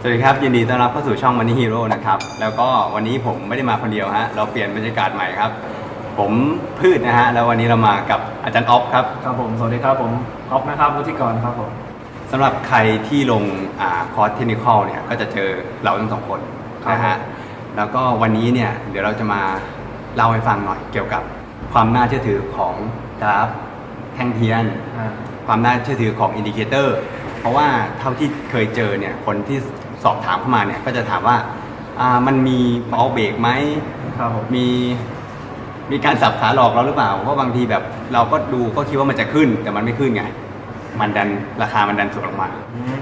สวัสดีครับ ยินดีต้อนรับเข้าสู่ช่องมันนี่ฮีโร่นะครับแล้วก็วันนี้ผมไม่ได้มาคนเดียวฮะเราเปลี่ยนบรรยากาศใหม่ครับ ผมพืชนะฮะแล้ววันนี้เรามากับอาจารย์ออฟครับครับผม สวัสดีครับผมอ๊อฟนะครับวุฒิกรครับผมสำหรับใครที่ลงอ่าคอร์สเทคนิคอลเนี่ยก็จะเจอเราทั้งสองคนครับนะฮะแล้วก็วันนี้เนี่ยเดี๋ยวเราจะมาเล่าให้ฟังหน่อยเกี่ยวกับความน่าเชื่อถือของกราฟแท่งเทียน อ่าความน่าเชื่อถือของอินดิเคเตอร์เพราะว่าเท่าที่เคยเจอเนี่ยคนที่ สอบถามเข้ามาเนี่ยก็จะถามว่าอ่ามันมีเบาเบรกไหมครับผม มี มีการสับขาหลอกเราหรือเปล่าเพราะบางทีแบบเราก็ดูก็คิดว่ามันจะขึ้น แต่มันไม่ขึ้นไงมันดันราคามันดันสวนลงมา อืม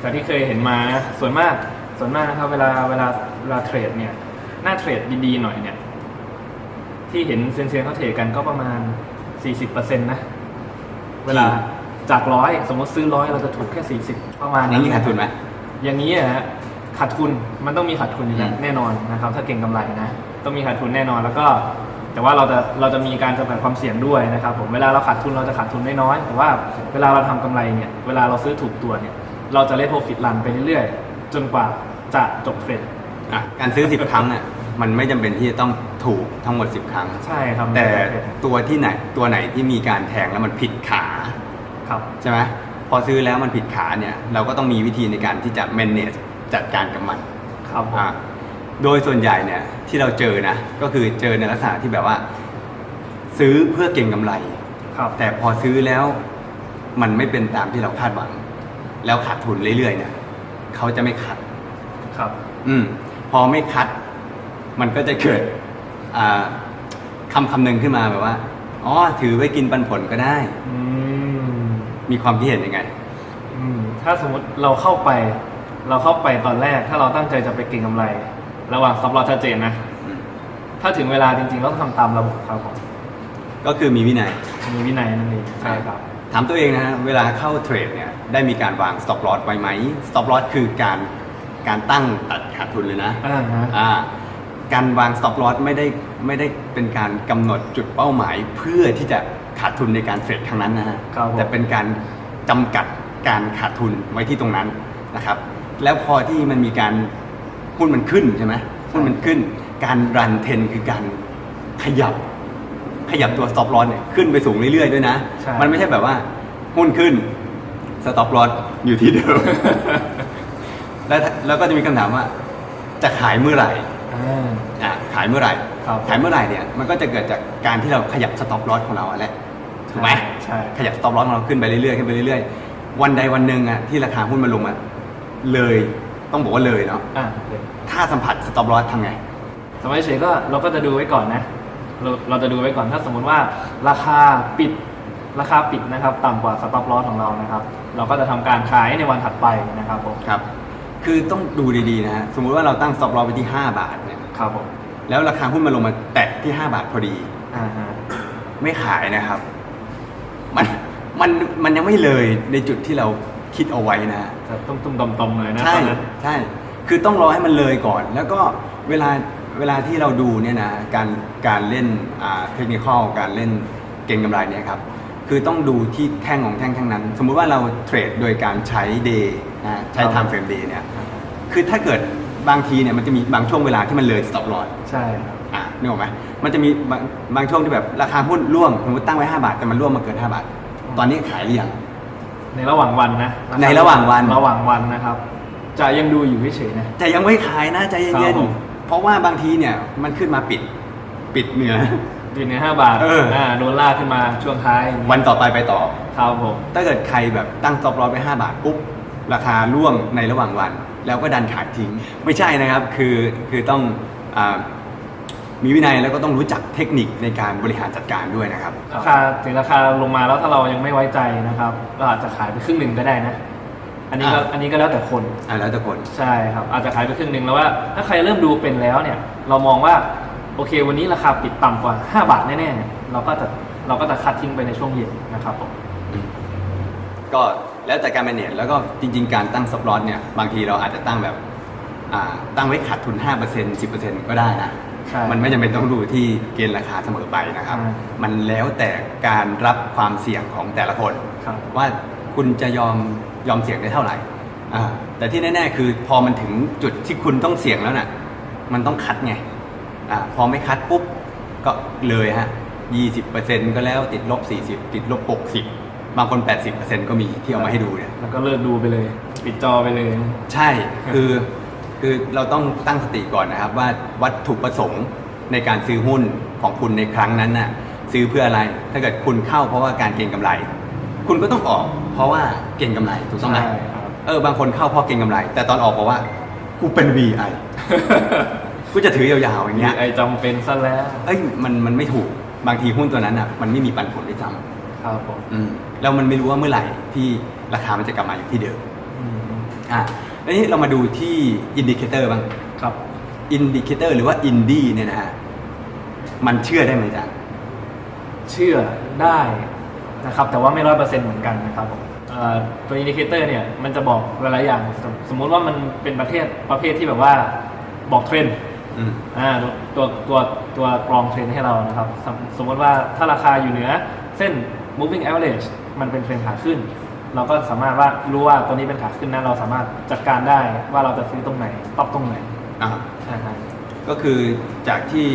แต่ที่เคยเห็นมาส่วนมากส่วนมากนะครับเวลาเวลาเวลาเทรดเนี่ยหน้าเทรดดีๆหน่อยเนี่ย ที่เห็นเซนเซียนเขาเทรดกันก็ประมาณ 40%นะ เวลาจากร้อยสมมติซื้อร้อยเราจะถูกแค่ 40 ประมาณอย่างนี้ขาดทุนไหม อย่างนี้อะฮะขาดทุนมันต้องมีขาดทุนอยู่แล้วอืม แน่นอนนะครับ ถ้าเก่งกำไรนะต้องมีขาดทุนแน่นอนแล้วก็ แต่ว่าเราจะเราจะมีการจำกัดความเสี่ยงด้วยนะครับผมเวลาเราขาดทุนเราจะขาดทุนน้อยๆแต่ว่าเวลาเราทำกำไรเนี่ยเวลาเราซื้อถูกตัวเนี่ยเราจะเล่นโปรฟิตรันไปเรื่อยๆ จนกว่าจะจบเทรดอะการซื้อ 10 ครั้งอะมันไม่จำเป็นที่จะต้องถูกทั้งหมด 10 ครั้ง ใช่ครับแต่ตัวที่ไหนตัวไหนที่มีการแทงแล้วมันผิดขา ครับ ใช่ไหม พอซื้อแล้วมันผิดขาเนี่ย เราก็ต้องมีวิธีในการที่จะ manage จัดการกับมันครับผมอะโดยส่วนใหญ่เนี่ยที่เราเจอนะ ก็คือเจอในลักษณะที่แบบว่า ซื้อเพื่อเก็งกำไร ครับแต่พอซื้อแล้วมันไม่เป็นตามที่เราคาดหวัง แล้วขาดทุนเรื่อยๆเนี่ยเขาจะไม่คัด ครับ อืม พอไม่คัด มันก็จะเกิดอ่าคำคำหนึ่งขึ้นมาแบบว่าอ๋อถือไว้กินปันผลก็ได้ อืม มีความคิดเห็นยังไง อืมถ้าสมมติเราเข้าไป เราเข้าไปตอนแรก ถ้าเราตั้งใจจะไปเก็งกำไร ระหว่างซับลอชัดเจนนะ อืมถ้าถึงเวลาจริงๆเราต้องทำตามระบบครับผมก็คือมีวินัย มีวินัยนั่นเองใช่ครับ ถามตัวเองนะฮะ เวลาเข้าเทรดเนี่ย ได้มีการวาง stop loss ไว้ไหม stop loss คือการการตั้งตัดขาดทุนเลยนะ อ่าฮะ อ่า การวาง stop loss ไม่ได้ไม่ได้เป็นการกำหนดจุดเป้าหมายเพื่อที่จะ ขาดทุนในการเทรดครั้งนั้นนะฮะครับผม แต่เป็นการจำกัดการขาดทุนไว้ที่ตรงนั้นนะครับ แล้วพอที่มันมีการหุ้นมันขึ้นใช่ไหมหุ้นมันขึ้น การรันเทนคือการขยับ ขยับตัว stop loss เนี่ยขึ้นไปสูงเรื่อยๆด้วยนะ ใช่ มันไม่ใช่แบบว่าหุ้นขึ้น stop loss อยู่ที่เดิม แล้วแล้วก็จะมีคำถามว่าจะขายเมื่อไหร่ อ่า อะขายเมื่อไหร่ ครับขายเมื่อไหร่เนี่ย มันก็จะเกิดจากการที่เราขยับ stop loss ของเราอะแหละ ถูกไหมใช่ขยับ stop loss ของเราขึ้นไปเรื่อยๆขึ้นไปเรื่อยๆ วันใดวันหนึ่งอะที่ราคาหุ้นมันลงมาเลยต้องบอกว่าเลยเนาะอ่าโอเคถ้าสัมผัส stop loss ทำไง สมัยเฉยก็เราก็จะดูไว้ก่อนนะ เราเราจะดูไว้ก่อนถ้าสมมุติว่าราคาปิดราคาปิดนะครับต่ำกว่าสต็อปลอสของเรานะครับ เราก็จะทำการขายในวันถัดไปนะครับผมครับ คือต้องดูดีๆนะฮะสมมุติว่าเราตั้ง stop loss ไปที่ 5 บาทเนี่ยครับผมแล้วราคาหุ้นมันลงมาแตะที่ 5 บาทพอดี อ่าฮะ ไม่ขายนะครับ มันมันมันยังไม่เลยในจุดที่เราคิดเอาไว้นะฮะจะตุ้มตุ้มตมตมๆเลยนะใช่ตอนนั้นใช่คือต้องรอให้มันเลยก่อน แล้วก็เวลาเวลาที่เราดูเนี่ยนะการการเล่นอ่าเทคนิคอลการเล่นเก่งกำไรเนี่ยครับคือต้องดูที่แท่งของแท่งแท่งนั้น สมมุติว่าเราเทรดโดยการใช้เดย์นะใช้ time frame day เนี่ยคือถ้าเกิดบางทีเนี่ยมันจะมีบางช่วงเวลาที่มันเลย stop loss ใช่ครับอะ นึกออกไหมมันจะมีบางบางช่วงที่แบบราคาหุ้นร่วงสมมติตั้งไว้ 5 บาท แต่มันร่วงมาเกิน 5 บาท ตอนนี้ขายหรือยัง ในระหว่างวันนะในระหว่างวัน ระหว่างวันนะครับ จะยังดูอยู่เฉยๆนะ แต่ยังไม่ขายนะใจครัเย็นบผม ๆ เพราะว่าบางทีเนี่ยมันขึ้นมาปิดปิดเหนือ อยู่ในห้าบาทเอออ่โดนลากขึ้นมาช่วงท้ายวันต่อไปไปต่อ ครับผม ถ้าเกิดใครแบบตั้ง stop loss ไป 5 บาทปุ๊บราคาร่วงในระหว่างวัน แล้วก็ดันขายทิ้ง ไม่ใช่นะครับคือคือต้องอา มีวินัยแล้วก็ต้องรู้จักเทคนิคในการบริหารจัดการด้วยนะครับ ราคาถึงราคาลงมาแล้วถ้าเรายังไม่ไว้ใจนะครับเราอาจจะขายไปครึ่งหนึ่งก็ได้นะ อันนี้ก็อะอันนี้ก็แล้วแต่คนอ่าแล้วแต่คน ใช่ครับอาจจะขายไปครึ่งหนึ่งแล้วว่า ถ้าใครเริ่มดูเป็นแล้วเนี่ย เรามองว่าโอเค วันนี้ราคาปิดต่ำกว่า 5 บาทแน่ๆเราก็จะเราก็จะคัดทิ้งไปในช่วงเย็นนะครับผม ก็แล้วแต่การ manage แล้วก็จริง ๆ การตั้ง stop loss เนี่ยบางทีเราอาจจะตั้งแบบอ่าตั้งไว้ขาดทุน 5% 10%ก็ได้นะ ใช่มันไม่จำเป็นต้องดูที่เกณฑ์ราคาเสมอไปนะครับอ่ามันแล้วแต่การรับความเสี่ยงของแต่ละคน ครับ ว่าคุณจะยอมยอมเสี่ยงได้เท่าไหร่อ่าแต่ที่แน่ๆ คือพอมันถึงจุดที่คุณต้องเสี่ยงแล้วน่ะ มันต้องคัดไงอ่าพอไม่คัดปุ๊บ ก็เลยฮะยี่สิบเปอร์เซ็นก็แล้วติดลบสี่สิบติดลบหกสิบบางคนแปดสิบเปอร์เซ็นก็มีที่เอามาให้ดูเนี่ย แล้วก็เลิกดูไปเลย ปิดจอไปเลย ใช่ คือ คือเราต้องตั้งสติก่อนนะครับว่าวัตถุประสงค์ในการซื้อหุ้นของคุณในครั้งนั้นน่ะซื้อเพื่ออะไร ถ้าเกิดคุณเข้าเพราะว่าการเก็งกำไร คุณก็ต้องออกเพราะว่าเก็งกำไรถูกต้องไหมใช่ครับเออบางคนเข้าเพราะเก็งกำไร แต่ตอนออกบอกว่ากูเป็น VI กูจะถือยาวๆอย่างเงี้ยไอจำเป็นซะแล้วเอ้ยมันมันไม่ถูกบางทีหุ้นตัวนั้นอะมันไม่มีปันผลด้วยซ้ครับผมำอืมแล้วมันไม่รู้ว่าเมื่อไหร่ที่ราคามันจะกลับมาอยู่ที่เดิม อืมอะแล้วนี้เรามาดูที่อินดิเคเตอร์บ้างครับอินดิเคเตอร์หรือว่าอินดี้เนี่ยนะฮะมันเชื่อได้ไหมจ๊ะเชื่อได้นะครับ แต่ว่าไม่ร้อยเปอร์เซ็นต์เหมือนกันนะครับผมเอ่อตัวอินดิเคเตอร์เนี่ยมันจะบอกหลายๆอย่างสมสมมุติว่ามันเป็นประเภทประเภทที่แบบว่าบอกเทรนด์อืมอ่าตัวตัวตัวกรองเทรนด์ให้เรานะครับสมสมมติว่าถ้าราคาอยู่เหนือเส้น moving average มันเป็นเทรนด์ขาขึ้น เราก็สามารถว่ารู้ว่าตัวนี้เป็นขาขึ้นนะเราสามารถจัดการได้ว่าเราจะซื้อตรงไหนต๊อปตรงไหนอ่าอ่าฮะก็คือจากที่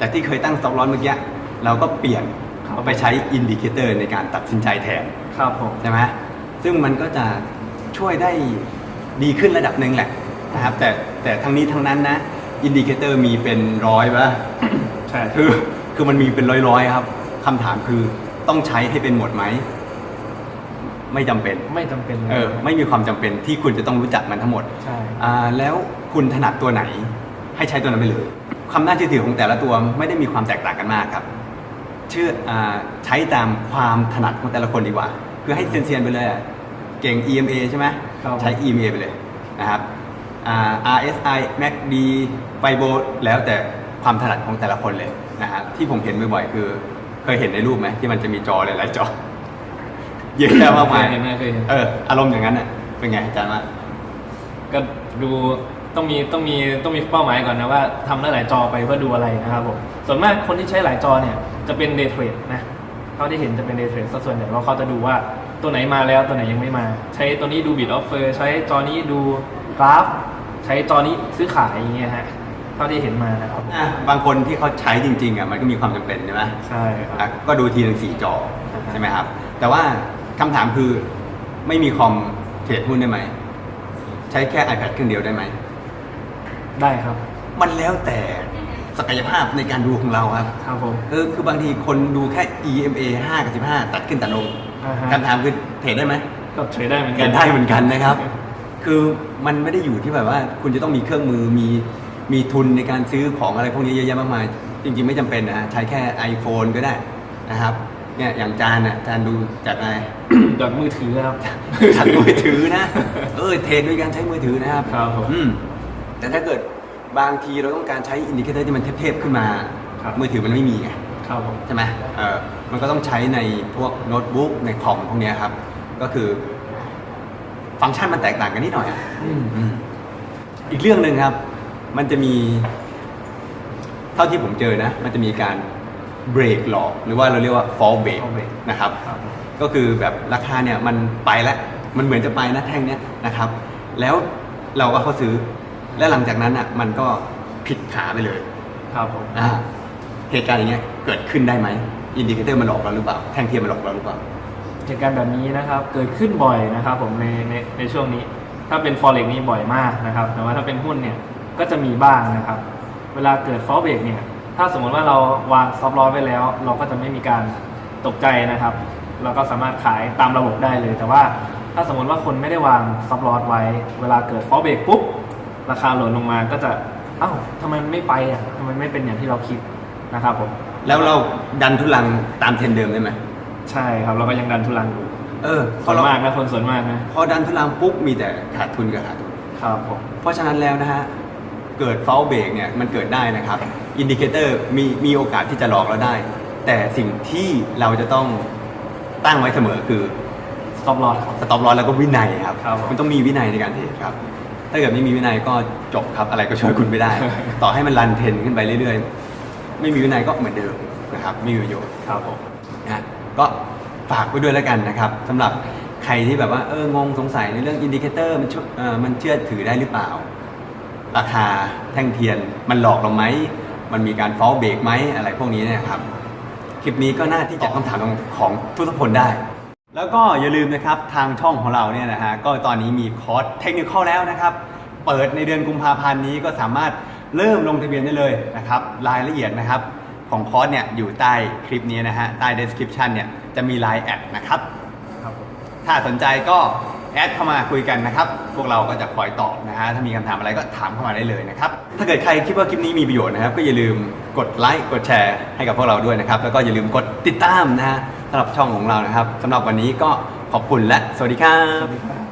จากที่เคยตั้ง stop loss เมื่อกี้เราก็เปลี่ยนไปใช้อินดิเคเตอร์ในการตัดสินใจแทนครับผมใช่ไหมซึ่งมันก็จะช่วยได้ดีขึ้นระดับหนึ่งแหละนะครับ แต่แต่ทั้งนี้ทั้งนั้นนะอินดิเคเตอร์มีเป็นร้อยปะใช่คือคือมันมีเป็นร้อยๆครับคำถามคือต้องใช้ให้เป็นหมดไหม ไม่จำเป็น ไม่จำเป็นเลยเออ ไม่มีความจำเป็นที่คุณจะต้องรู้จักมันทั้งหมด ใช่ อ่าแล้วคุณถนัดตัวไหน ให้ใช้ตัวนั้นไปเลยความน่าเชื่อถือของแต่ละตัวไม่ได้มีความแตกต่างกันมากครับ เชื่ออาใช้ตามความถนัดของแต่ละคนดีกว่า คือให้เซียนๆไปเลยอะเก่ง EMA ใช่ไหมครับ ใช้ EMA ไปเลยนะครับอ่า RSI MACD ไฟโบแล้วแต่ความถนัดของแต่ละคนเลยนะฮะที่ผมเห็นบ่อยๆคือ เคยเห็นในรูปไหมที่มันจะมีจอหลายๆจอ เยอะแยะมากเคมายยเห็นนะเคยเห็น เอออารมณ์อย่างนั้นน่ะเป็นไงอาจารย์ว่าก็ดูต้องมีต้องมีต้องมีเป้าหมายก่อนนะว่าทำได้หลายจอไปเพื่อดูอะไรนะครับผมส่วนมากคนที่ใช้หลายจอเนี่ยจะเป็นเดย์เทรดนะเขาที่เห็นจะเป็นเดย์เทรดซะส่วนใหญ่เพราะเขาจะดูว่าตัวไหนมาแล้วตัวไหนยังไม่มา ใช้ตัวนี้ดูบิดออฟเฟอร์ใช้จอนี้ดูกราฟ ใช้จอนี้ซื้อขายอย่างเงี้ยฮะเท่าที่เห็นมานะครับอะบางคนที่เขาใช้จริงๆอะมันก็มีความจำเป็นใช่ไหมใช่คอะรับก็ดูทีหนึ่งสี่จออ่าฮะใช่ไหมครับ แต่ว่า คำถามคือไม่มีคอมเทรดหุ้นได้ไหม ใช้แค่ iPad เครื่องเดียวได้ไหม ได้ครับ มันแล้วแต่ศักยภาพในการดูของเราครับครับผมเออคือบางทีคนดูแค่ EMA 5 กับ 15 ตัดขึ้นตัดลงอ่าฮะ คำถามคือเทรดได้ไหม ก็เทรดได้เหมือนเทกัรนดได้เหมือนกันนะครับ คือมันไม่ได้อยู่ที่แบบว่าคุณจะต้องมีเครื่องมือ มีมีทุนในการซื้อของอะไรพวกนี้เยอะแยะมากมาย จริงๆไม่จำเป็นนะฮะใช้แค่ iPhone ก็ได้นะครับ เนี่ยอย่างจานอะจานดูจากอะไร จากมือถือครับจากมือถือนะ เออเทรดด้วยการใช้มือถือนะครับครับผมอืมแต่ถ้าเกิดบางทีเราต้องการใช้อินดิเคเตอร์ที่มันเทพๆขึ้นมาครับมือถือมันไม่มีไงครับผมใช่ไหมเออมันก็ต้องใช้ในพวกโน้ตบุ๊กในคอมพวกเนี้ยครับ ก็คือ ฟังก์ชันมันแตกต่างกันนิดหน่อยอะอืมอืมอีกเรื่องหนึ่งครับ มันจะมี เท่าที่ผมเจอนะ มันจะมีการ เบรกหลอกหรือว่าเราเรียกว่า fall break fall break นะครับครับ ก็คือแบบราคาเนี่ยมันไปแล้วมันเหมือนจะไปนะแท่งเนี้ยนะครับ แล้วเราก็เข้าซื้อ และหลังจากนั้นอะมันก็ผิดขาไปเลยครับผมอ่าเหตุการณ์อย่างเงี้ยเกิดขึ้นได้ไหมอินดิเคเตอร์มันหลอกเราหรือเปล่า แท่งเทียมมันหลอกเราหรือเปล่าเหตุการณ์แบบนี้นะครับเกิดขึ้นบ่อยนะครับผมในในในช่วงนี้ ถ้าเป็น forex นี่บ่อยมากนะครับ แต่ว่าถ้าเป็นหุ้นเนี่ยก็จะมีบ้างนะครับ เวลาเกิด fall break เนี่ย ถ้าสมมติว่าเราวาง stop loss ไว้แล้ว เราก็จะไม่มีการตกใจนะครับ เราก็สามารถขายตามระบบได้เลย แต่ว่าถ้าสมมติว่าคนไม่ได้วาง stop loss ไว้ เวลาเกิด fall break ปุ๊บราคาหล่นลงมาก็จะเอ้าทำไมมันไม่ไปอะทำไมไม่เป็นอย่างที่เราคิดนะครับผมแล้วเราดันทุลังตามเทรนด์เดิมได้ไหมใช่ครับเราก็ยังดันทุลังอยู่เออพส่อวนเรามากนะคนส่วนมากนะพอดันทุลังปุ๊บมีแต่ขาดทุนกับขาดทุนครับผมเพราะฉะนั้นแล้วนะฮะ เกิดเฟลเบรกเนี่ยมันเกิดได้นะครับอินดิเคเตอร์มีมีโอกาสที่จะหลอกเราได้ แต่สิ่งที่เราจะต้องตั้งไว้เสมอคือ stop loss ครับ สต็อปลอสแล้วก็วินัยครับ ครับผม มันต้องมีวินัยในการเทรดครับ ถ้าเกิดไม่มีวินัยก็จบครับอะไรก็ช่วยคุณไม่ได้ ต่อให้มันรันเทรนขึ้นไปเรื่อยๆ ไม่มีวินัยก็เหมือนเดิมนะครับไม่มีประโยชน์ ครับผม นะฮะก็ฝากไว้ด้วยแล้วกันนะครับสำหรับใครที่แบบว่าเอองงสงสัยในเรื่องอินดิเคเตอร์มันช่วยเออมันเชื่อถือได้หรือเปล่า ราคาแท่งเทียนมันหลอกเราไหม มันมีการฟอลเบรกไหมอะไรพวกนี้เนี่ยครับ คลิปนี้ก็น่าที่จะคำถามของทุกๆคนได้ แล้วก็อย่าลืมนะครับทางช่องของเราเนี่ยนะฮะก็ตอนนี้มีคอร์สเทคนิคเข้าแล้วนะครับ เปิดในเดือนกุมภาพันธ์นี้ก็สามารถเริ่มลงทะเบียนได้เลยนะครับ รายละเอียดนะครับของคอร์สเนี่ยอยู่ใต้คลิปนี้นะฮะใต้ description เนี่ยจะมี Line แอดนะครับครับถ้าสนใจก็ แอดเข้ามาคุยกันนะครับ พวกเราก็จะคอยตอบนะฮะ ถ้ามีคำถามอะไรก็ถามเข้ามาได้เลยนะครับ ถ้าเกิดใครคิดว่าคลิปนี้มีประโยชน์นะครับ ก็อย่าลืมกดไลค์กดแชร์ให้กับพวกเราด้วยนะครับ แล้วก็อย่าลืมกดติดตามนะฮะสำหรับช่องของเรานะครับสำหรับวันนี้ก็ขอบคุณและสวัสดีครับสวัสดีครับ